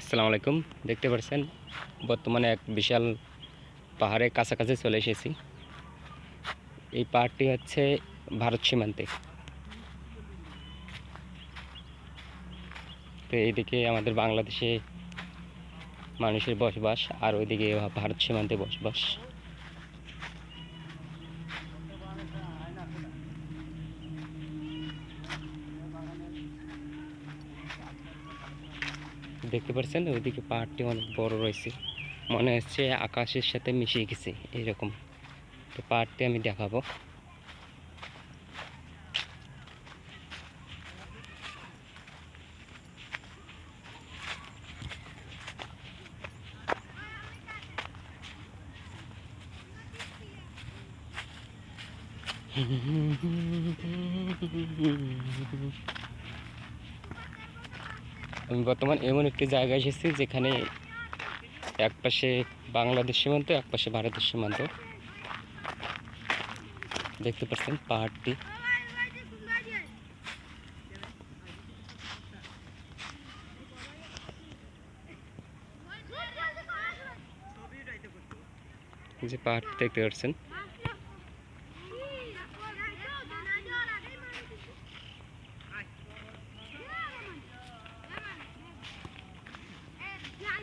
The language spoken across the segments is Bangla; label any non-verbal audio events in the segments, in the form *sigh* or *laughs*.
আসসালামু আলাইকুম। দেখতে পাচ্ছেন বর্তমানে এক বিশাল পাহাড়ের কাছাকাছি চলে এসেছি। এই পাহাড়টি হচ্ছে ভারত সীমান্তে। তো এইদিকে আমাদের বাংলাদেশে মানুষের বসবাস, আর ওইদিকে ভারত সীমান্তে বসবাস। দেখতে পাচ্ছেন ওইদিকে পাহাড়টি অনেক বড় রয়েছে। মনে হচ্ছে আকাশের সাথে মিশে গেছে এরকম তো পাহাড়টি আমি দেখাবো। *laughs* আমি বর্তমান এমন একটি জায়গায় এসেছি যেখানে এক পাশে বাংলাদেশ সীমান্ত, এক পাশে ভারতের সীমান্ত। দেখতে পাচ্ছেন পাহাড়টি। যে পাহাড়টি দেখতে পাচ্ছেন।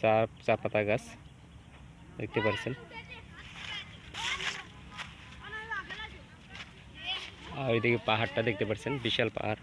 চা চা পাতা গাছ দেখতে পাচ্ছেন আর ওইদিকে পাহাড়টা দেখতে পাচ্ছেন বিশাল পাহাড়